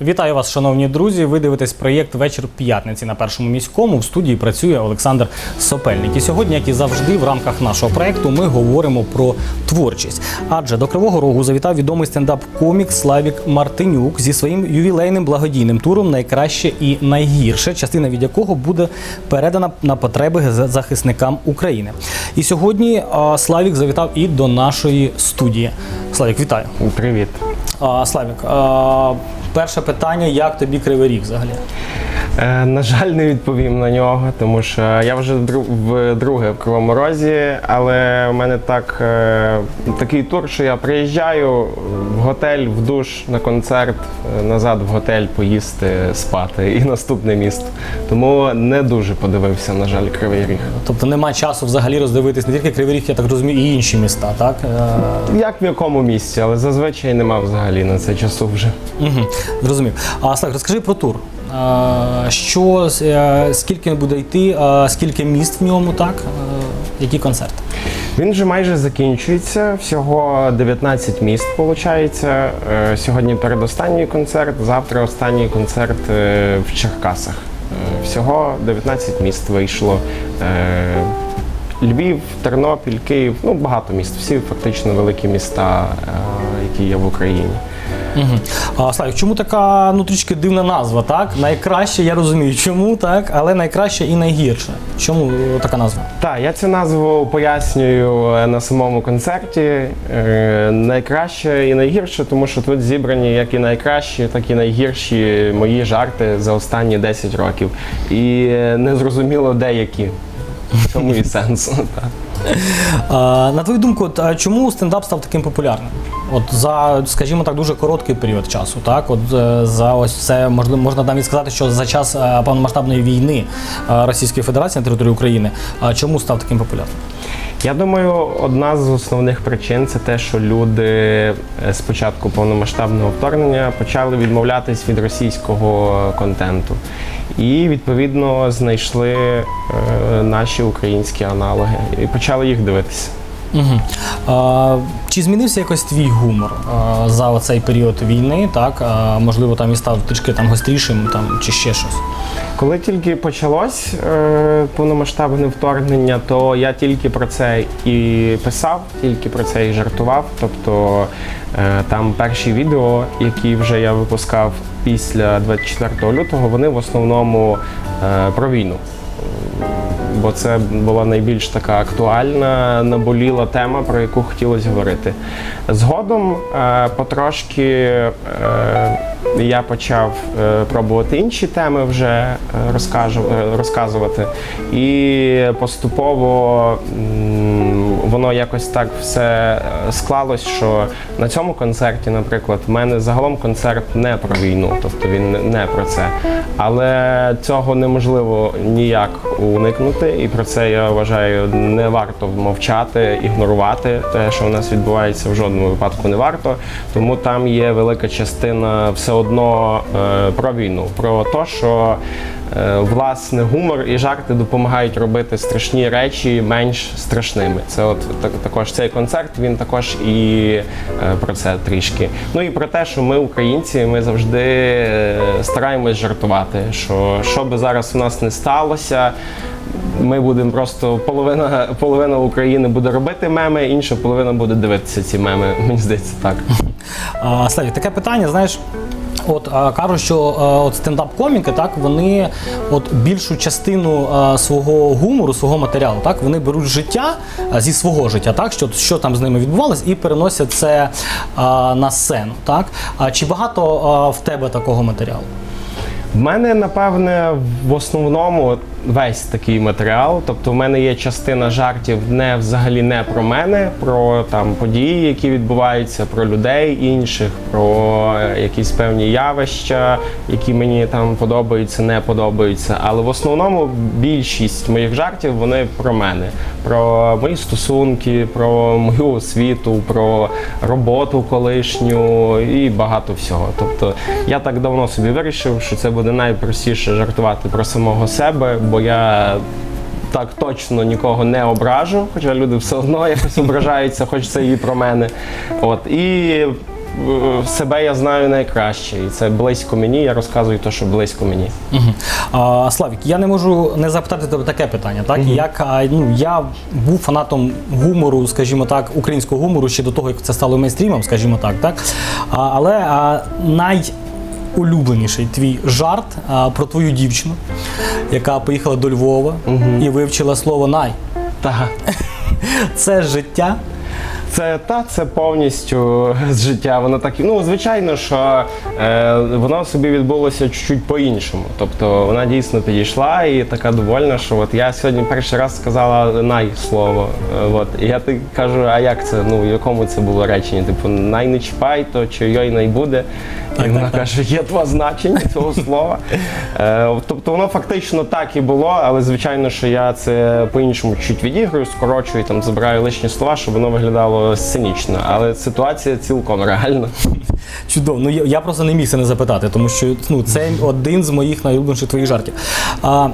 Вітаю вас, шановні друзі. Ви дивитесь проєкт Вечір п'ятниці на першому міському. В студії працює Олександр Сопельник. І сьогодні, як і завжди, в рамках нашого проєкту ми говоримо про творчість. Адже до Кривого Рогу завітав відомий стендап-комік Славік Мартинюк зі своїм ювілейним благодійним туром Найкраще і найгірше, частина від якого буде передана на потреби захисникам України. І сьогодні Славік завітав і до нашої студії. Славік, вітаю. Привіт. Славік, перше питання: як тобі Кривий Ріг взагалі? Е, на жаль, не відповім на нього, тому що я вже дру- вдруге в Кривому Розі, але в мене так, е, такий тур, що я приїжджаю в готель, в душ, на концерт, е, назад в готель поїсти, спати і наступне місто. Тому не дуже подивився, на жаль, Кривий Ріг. Тобто немає часу взагалі роздивитись не тільки Кривий Ріг, я так розумію, і інші міста, так? Як в якому місці, але зазвичай нема взагалі на це часу вже. Угу, зрозумів. А Слав, розкажи про тур. Що, е, скільки буде йти, скільки міст в ньому, так? Які концерти? Він вже майже закінчується. Всього 19 міст виходить. Е, Сьогодні передостанній концерт, завтра останній концерт е, в Черкасах. Всього 19 міст вийшло. Львів, Тернопіль, Київ, ну багато міст. Всі фактично великі міста, які є в Україні. Угу. А, Славік, чому така ну трішки дивна назва, так? Найкраще, я розумію, чому, так, але найкраще і найгірше. Чому е, така назва? Так, я цю назву пояснюю е, на самому концерті. Е, Найкраще і найгірше, тому що тут зібрані як і найкращі, так і найгірші мої жарти за останні 10 років. І е, не зрозуміло деякі. В цьому і сенс. А, на твою думку, от, а чому стендап став таким популярним? От за, скажімо так, дуже короткий період часу, так? От е, за ось це можливо можна навіть сказати, що за час е, повномасштабної війни е, Російської Федерації на території України. Чому став таким популярним? Я думаю, одна з основних причин це те, що люди з початку повномасштабного вторгнення почали відмовлятись від російського контенту. І відповідно знайшли наші українські аналоги і почали їх дивитися. Угу. А, чи змінився якось твій гумор а, за оцей період війни? Так, а, можливо, там і став трішки там гострішим, там чи ще щось. Коли тільки почалось е, повномасштабне вторгнення, то я тільки про це і писав, тільки про це і жартував. Тобто е, там перші відео, які вже я випускав після 24 лютого, вони в основному е, про війну. Бо це була найбільш така актуальна, наболіла тема, про яку хотілося говорити. Згодом е, потрошки е, я почав е, пробувати інші теми вже розказувати. І поступово воно якось так все е, склалось, що на цьому концерті, наприклад, в мене загалом концерт не про війну, тобто він не- про це. Але цього неможливо ніяк уникнути, і про це я вважаю не варто мовчати, ігнорувати те, що у нас відбувається в жодному випадку не варто. Тому там є велика частина все одно е, про війну, про те, що е, власне гумор і жарти допомагають робити страшні речі менш страшними. Це от так, також цей концерт. Він також і е, про це трішки. Ну і про те, що ми, українці, ми завжди е, стараємось жартувати. Що що би зараз у нас не сталося. Ми будемо просто половина половина України буде робити меми, інша половина буде дивитися ці меми. Мені здається, так. Славі, таке питання, знаєш. От кажуть, що от стендап-коміки, так вони от більшу частину свого гумору, свого матеріалу, так вони беруть життя зі свого життя, так що, що там з ними відбувалось, і переносять це на сцену. Так а чи багато в тебе такого матеріалу? В мене, напевне, в основному весь такий матеріал. Тобто, в мене є частина жартів не взагалі не про мене, про там події, які відбуваються, про людей інших, про е, якісь певні явища, які мені там подобаються, не подобаються. Але в основному більшість моїх жартів вони про мене, про мої стосунки, про мою освіту, про роботу колишню і багато всього. Тобто я так давно собі вирішив, що це буде найпростіше жартувати про самого себе, бо я. Так точно нікого не ображу, хоча люди все одно якось ображаються, хоч це і про мене. От і е, себе я знаю найкраще, і це близько мені. Я розказую те, що близько мені. Угу. А, Славік, я не можу не запитати тебе таке питання. Так як ну я був фанатом гумору, скажімо так, українського гумору ще до того, як це стало мейнстрімом, скажімо так, так а, але а, найулюбленіший твій жарт а, про твою дівчину, яка поїхала до Львова і вивчила слово най. Так. Це життя. Це та це повністю з життя. Воно так ну звичайно, що е, воно собі відбулося чуть-чуть по-іншому. Тобто вона дійсно підійшла і така довольна, що от я сьогодні перший раз сказала най слово. Е, от і я так кажу, а як це? Ну в якому це було речення? Типу, най не чіпай, то чи йой най буде. І вона каже, є два значення цього слова. Е, тобто воно фактично так і було, але звичайно, що я це по-іншому чуть відіграю, скорочую, там забираю лишні слова, щоб воно виглядало сценічно. Але ситуація цілком реальна. Чудово. Ну я, я просто не міг це не запитати, тому що ну це один з моїх найулюбленіших твоїх жартів. А,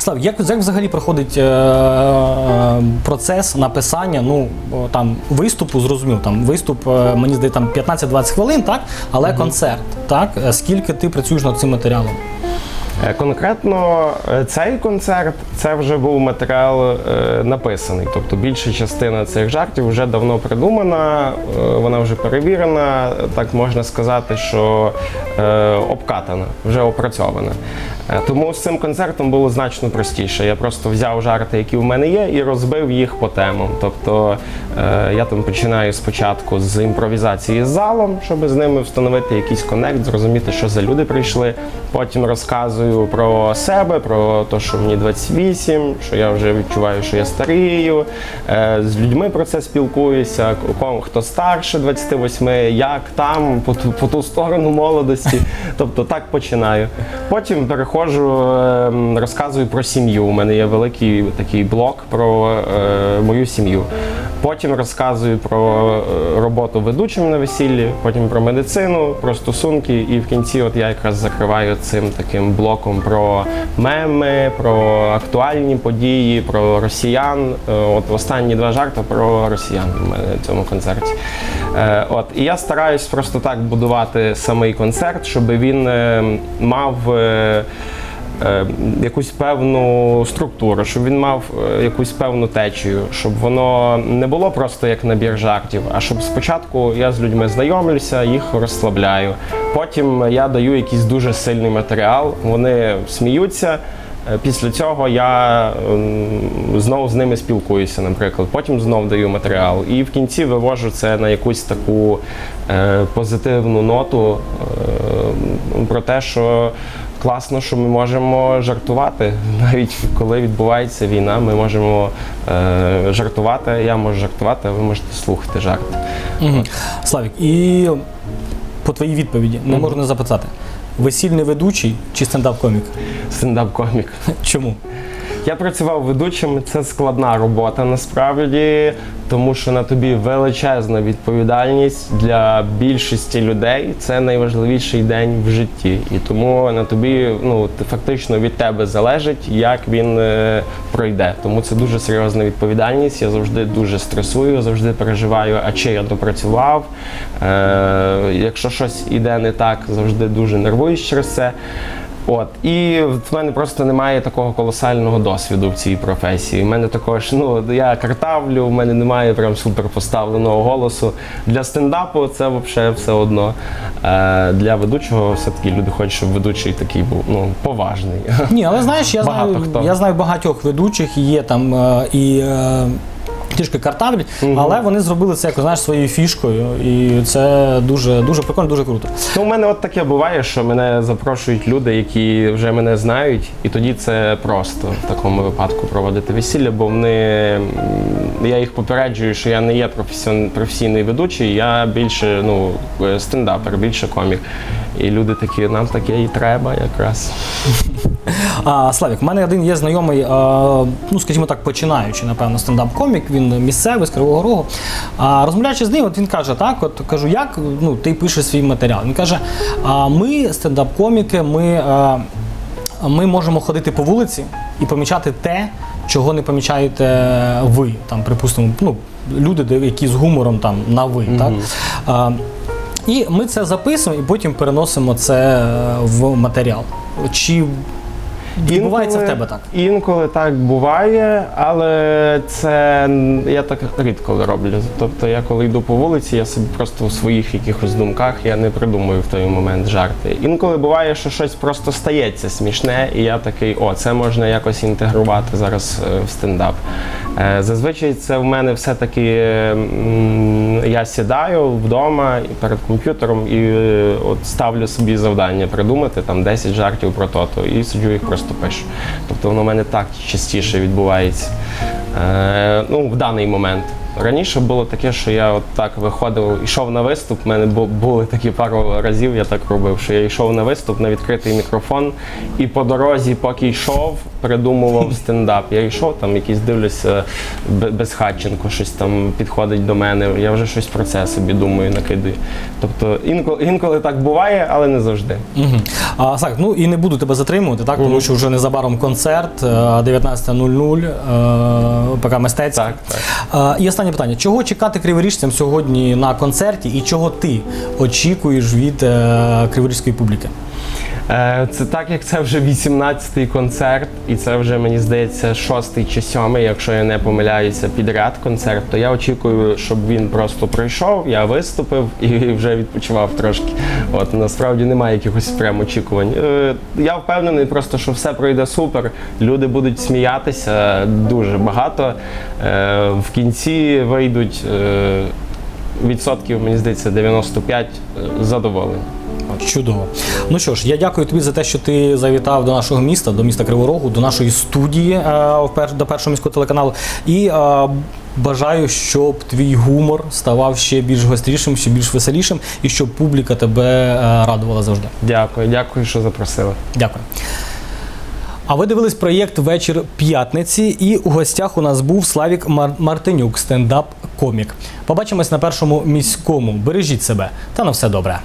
Слав, як, як взагалі проходить е, е, процес написання? Ну там виступу, зрозумів, там виступ, е, мені здається, там 15-20 хвилин, так, але концерт, так? Е, Скільки ти працюєш над цим матеріалом? Е, Конкретно е, цей концерт це вже був матеріал е, написаний. Тобто більша частина цих жартів вже давно придумана, вона вже перевірена, так можна сказати, що обкатана, вже опрацьована. Тому з цим концертом було значно простіше. Я просто взяв жарти, які в мене є, і розбив їх по темам. Тобто я там починаю спочатку з імпровізації з залом, щоб з ними встановити якийсь коннект, зрозуміти, що за люди прийшли. Потім розказую про себе, про те, що мені 28, що я вже відчуваю, що я старію. Е, З людьми про це спілкуюся. кому- Хто старше 28, як там, по ту, по ту сторону молодості. Тобто так починаю. Потім переходжу, е, розказую про сім'ю. У мене є великий такий блок про е, мою сім'ю. Потім розказую про е, роботу ведучим на весіллі, потім про медицину, про стосунки, і в кінці от я якраз закриваю цим таким блоком про меми, про актуальні події, про росіян. Е, От останні два жарти про росіян у мене в цьому концерті. Е, От і я стараюсь просто так будувати самий концерт, щоб він мав. Е, якусь певну структуру, щоб він мав е, якусь певну течію, щоб воно не було просто як набір жартів, а щоб спочатку я з людьми знайомлюся, їх розслабляю. Потім я даю якийсь дуже сильний матеріал, вони сміються. Е, Після цього я ем, знову з ними спілкуюся, наприклад. Потім знов даю матеріал. І в кінці вивожу це на якусь таку позитивну ноту про те, що класно, що ми можемо жартувати. Навіть коли відбувається війна, ми можемо е, жартувати. Я можу жартувати, а ви можете слухати жарт. Угу. Славік, і по твоїй відповіді не можу не запитати. Весільний ведучий чи стендап-комік? Стендап-комік. Чому? Я працював ведучим, це складна робота насправді, тому що на тобі величезна відповідальність для більшості людей. Це найважливіший день в житті. І тому на тобі ну фактично від тебе залежить, як він е, пройде. Тому це дуже серйозна відповідальність. Я завжди дуже стресую, завжди переживаю, а чи я допрацював. Е, якщо щось іде не так, завжди дуже нервуюсь через це. От і в мене просто немає такого колосального досвіду в цій професії. У мене також, ну я картавлю, в мене немає прям супер поставленого голосу. Для стендапу це взагалі все одно. Е, для ведучого все-таки люди хочуть, щоб ведучий такий був ну, поважний. Ні, але знаєш, я Багато знаю, хто. я знаю багатьох ведучих, є там е, і. Е, Трішки картавлі, але вони зробили це як знаєш своєю фішкою, і це дуже дуже прикольно, дуже круто. Ну, у мене от таке буває, що мене запрошують люди, які вже мене знають, і тоді це просто в такому випадку проводити весілля, бо вони я їх попереджую, що я не є професійний ведучий, я більше ну стендапер, більше комік. І люди такі, нам таке і треба якраз. А, Славік, в мене один є знайомий, е, ну скажімо так, починаючи, напевно, стендап-комік. Він місцевий з Кривого Рогу. А розмовляючи з ним, от він каже: так, от кажу, як ну, ти пишеш свій матеріал? Він каже: а, ми, стендап-коміки, ми, е, ми можемо ходити по вулиці і помічати те, чого не помічаєте ви. Там, припустимо, ну, люди, які з гумором там на ви. Так? А, І ми це записуємо і потім переносимо це е, в матеріал. Чи відбувається в тебе так? Інколи так буває, але це я так рідко роблю. Тобто я коли йду по вулиці, я собі просто у своїх якихось думках я не придумую в той момент жарти. Інколи буває, що щось просто стається смішне, і я такий, о, це можна якось інтегрувати зараз е, в стендап. Е, Зазвичай це в мене все-таки я сідаю вдома перед комп'ютером і е, от ставлю собі завдання придумати там 10 жартів про то-то і сиджу їх просто пишу. Тобто воно в мене так частіше відбувається. Е, ну, в даний момент. Раніше було таке, що я от так виходив, йшов на виступ. У мене були такі пару разів, я так робив, що я йшов на виступ на відкритий мікрофон, і по дорозі, поки йшов, придумував стендап. Я йшов там, якийсь дивлюся Б- безхатченко, щось там підходить до мене. Я вже щось про це собі думаю, накидаю. Тобто інколи, інколи так буває, але не завжди. Угу. А, так, ну і не буду тебе затримувати, так, тому що вже незабаром концерт, е, 19.00, е, ПК Мистецький. Так, так. Е, І останнє питання: чого чекати криворіжцям сьогодні на концерті, і чого ти очікуєш від е, криворізької публіки? Е, Це так як це вже 18-й концерт, і це вже мені здається шостий чи сьомий, якщо я не помиляюся, підряд концерт. То я очікую, щоб він просто пройшов, я виступив і вже відпочивав трошки. От насправді немає якихось прям очікувань. Е, Я впевнений, просто що все пройде супер. Люди будуть сміятися дуже багато. Е, В кінці вийдуть відсотків, мені здається, 95 задоволені. Чудово. Ну що ж, я дякую тобі за те, що ти завітав до нашого міста, до міста Криворогу, до нашої студії е, до першого міського телеканалу. І е, бажаю, щоб твій гумор ставав ще більш гострішим, ще більш веселішим, і щоб публіка тебе е, радувала завжди. Дякую, дякую, що запросили. Дякую. А ви дивились проєкт Вечір п'ятниці, і у гостях у нас був Славік Мар- Мартинюк, стендап-комік. Побачимось на першому міському. Бережіть себе та на все добре.